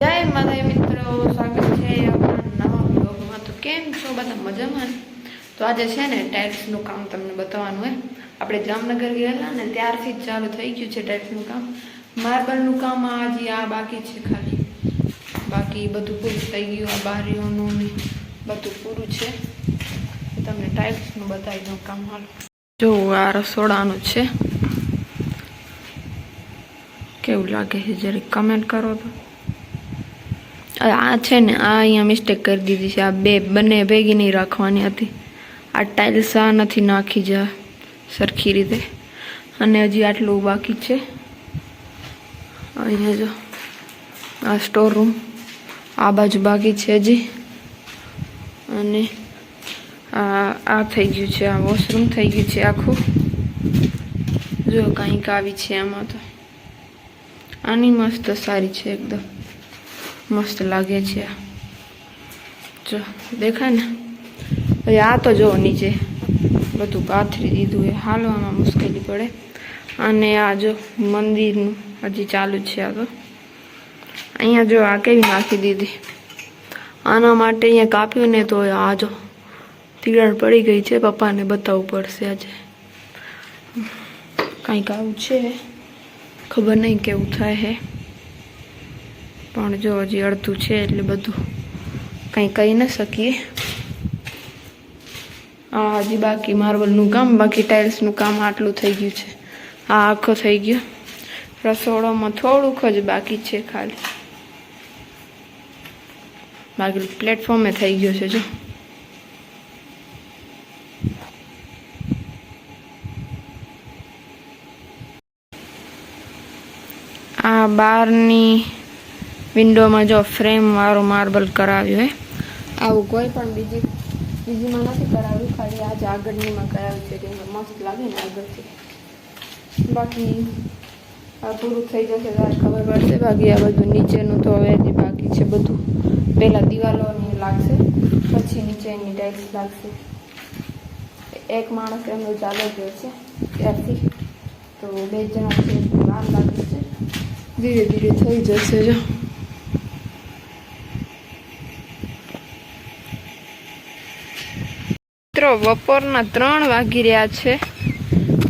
જય માતા મિત્રો, સ્વાગત છે નવા તો કેમ છો બધા મજામાં? તો આજે છે ને ટાઇલ્સનું કામ તમને બતાવવાનું હોય. આપણે જામનગર ગયેલા ને ત્યારથી જ ચાલુ થઈ ગયું છે ટાઇલ્સનું કામ. માર્બલનું કામ આજે આ બાકી છે ખાલી. બાકી બધું પૂરું થઈ ગયું, આ બારીઓનું બધું પૂરું છે. તમને ટાઇલ્સનું બતાવી દઉં કામ હાલ. જો, આ રસોડાનું છે. કેવું લાગે છે જરી કમેન્ટ કરો તો. આ છે ને, આ અહીંયા મિસ્ટેક કરી દીધી છે. આ બે, બંને ભેગી નહીં રાખવાની હતી. આ ટાઇલ્સ આ નથી નાખી જા સરખી રીતે. અને હજી આટલું બાકી છે. અહીંયા જો, આ સ્ટોર રૂમ આ બાજુ બાકી છે હજી. અને આ આ થઈ ગયું છે, આ વોશરૂમ થઈ ગયું છે આખું. જો, કંઈક આવી છે આમાં તો. આની મસ્ત સારી છે એકદમ. મસ્ત લાગે છે. જો, દેખાય ને? પછી આ તો જો નીચે બધું પાથરી દીધું એ હાલવામાં મુશ્કેલી પડે. અને આ જો મંદિરનું હજી ચાલુ છે આ તો. અહીંયા જો આ કેવી નાખી દીધી. આના માટે અહીંયા કાપ્યું ને તો આ જો તિરાડ પડી ગઈ છે. પપ્પાને બતાવવું પડશે આજે. કંઈક આવું છે. ખબર નહીં કેવું થાય હે. પણ જો હજી અડધું છે એટલે બધું કંઈ કહી ન શકીએ. આ હજી બાકી માર્બલનું કામ, બાકી ટાઇલ્સનું કામ આટલું થઈ ગયું છે. આ આખો થઈ ગયો. રસોડામાં થોડુંક જ બાકી છે ખાલી. બાકી પ્લેટફોર્મે થઈ ગયો છે જો. આ બારની વિન્ડોમાં જો ફ્રેમ વાળું માર્બલ કરાવ્યું હે. આવું કોઈ પણ બીજી બીજીમાં નથી કરાવ્યું, ખાલી આજે આગળનીમાં કરાવ્યું છે, કેમ મસ્ત લાગે ને આગળથી. બાકી આ પૂરું થઈ જશે ત્યારે ખબર પડશે. બાકી આ બધું નીચેનું તો હવે જે બાકી છે બધું. પહેલાં દિવાલોની લાગશે, પછી નીચેની ટાઇલ્સ લાગશે. એક માણસ એમનો ચાલુ ગયો છે, ત્યારથી. તો બે જણા છે વાર લાગે છે. ધીરે ધીરે થઈ જશે જો. મિત્રો, બપોરના ત્રણ વાગી રહ્યા છે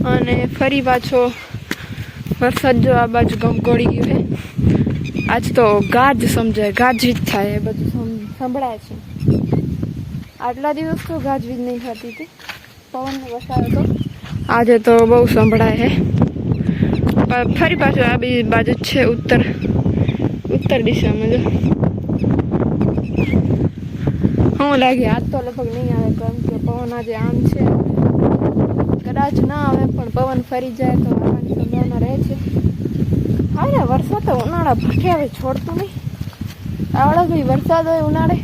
અને ફરી પાછો વરસાદ જો આ બાજુ ગમગોળી ગયો આજ તો ગાજ સમજાય ગાજવીજ થાય, એ બધું સંભળાય છે. આટલા દિવસ તો ગાજવીજ નહીં થતી હતી. પવનનો વરસાદ હતો. આજે તો બહુ સંભળાય છે. ફરી પાછું આ બાજુ જ છે, ઉત્તર ઉત્તર દિશામાં જો. હું લાગે. આજ તો લગભગ નહીં આવે, કેમ કે પવન આજે આમ છે. કદાચ ના આવે, પણ પવન ફરી જાય તો આવવાની સંભાવના રહે છે. હા ને વરસાદ તો ઉનાળા ભટકે હવે છોડતું નહીં. આવડો ભાઈ વરસાદ હોય ઉનાળે.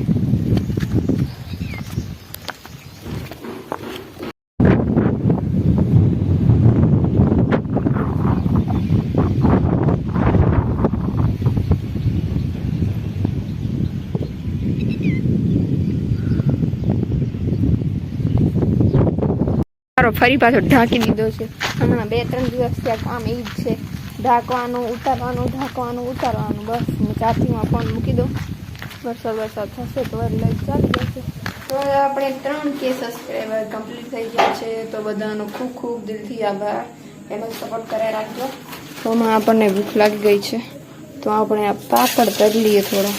ફરી પાછો ઢાંકી દીધો છે. હમણાં બે, ત્રણ દિવસથી આ કામ એ જ છે. ઢાંકવાનું, ઉતારવાનું ઢાંકવાનું, ઉતારવાનું. બસ, હું ચાર્જિંગમાં ફોન મૂકી દઉં. વરસાદ વરસાદ થશે તો લઈ ચાલી જશે તો આપણે ત્રણ કે સબસ્ક્રાઈબર કમ્પ્લીટ થઈ ગયા છે. તો બધાનો ખૂબ ખૂબ દિલથી આભાર. એનો સપોર્ટ કરે રાખજો. તો હમણાં આપણને ભૂખ લાગી ગઈ છે. તો આપણે આ પાપડ તરી લઈએ થોડો.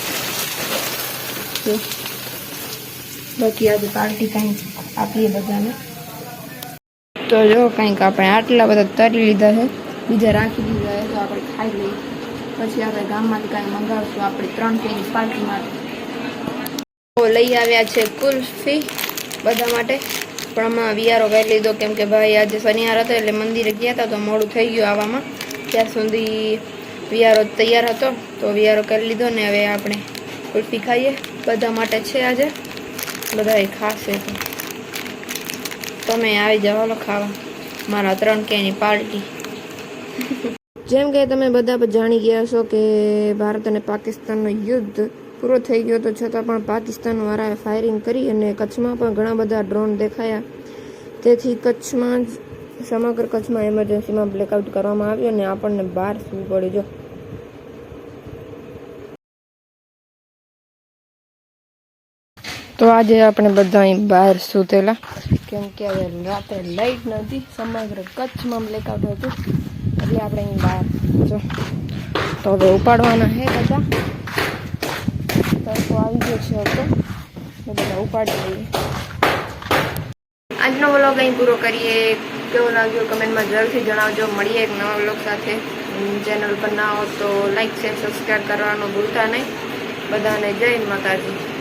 બાકી આજે પાર્ટી કાંઈ આપીએ બધાને. તો જો કંઈક આપણે આટલા બધા તરી લીધા છે, બીજા રાખી દીધા છે, તો આપણે ખાઈ લઈએ. પછી આપણે ગામમાંથી કાંઈ મંગાવશું, આપણે ત્રણ કેની પાર્ટી માટે તો લઈ આવ્યા છે કુલ્ફી બધા માટે. પણ હમણાં વિયારો કરી લીધો, કેમ કે ભાઈ આજે શનિવાર હતો એટલે મંદિરે ગયા હતા, તો મોડું થઈ ગયું આવવામાં ત્યાં સુધી વિયારો તૈયાર હતો, તો વિયારો કરી લીધો ને હવે આપણે કુલ્ફી ખાઈએ. બધા માટે છે આજે. બધા ખાશે તમે આવી જાઓ, હાલો ખાવા. મારા ત્રણ કેની પાર્ટી. જેમ કે તમે બધા જાણી ગયા છો કે ભારત અને પાકિસ્તાનનો યુદ્ધ પૂરો થઈ ગયો, તો છતાં પણ પાકિસ્તાન વાળાએ ફાયરિંગ કરી અને કચ્છમાં પણ ઘણા બધા ડ્રોન દેખાયા. તેથી કચ્છમાં જ, સમગ્ર કચ્છમાં એમરજન્સીમાં બ્લેકઆઉટ કરવામાં આવ્યો અને આપણને બહાર સૂવું પડ્યું. જો તો આજે આપણે બધા અહીં બહાર સૂતેલા. કેમ કે હવે રાતે લાઈટ નથી સમગ્ર કચ્છમાં બ્લેકઆઉટ હતું. એટલે આપણે અહીં બહાર જો. તો હવે ઉપાડવાના હે બધા. તડકો આવી ગયો છે હવે. તો બધા ઉપાડી લઈએ. આજનો વ્લોગ અહીં પૂરો કરીએ. કેવો લાગ્યો કમેન્ટમાં જરૂરથી જણાવજો. મળીએ એક નવા વ્લોગ સાથે. ચેનલ પર ના હો તો લાઈક, શેર સબસ્ક્રાઈબ કરવાનું ભૂલતા નહીં. બધાને જય માતાજી.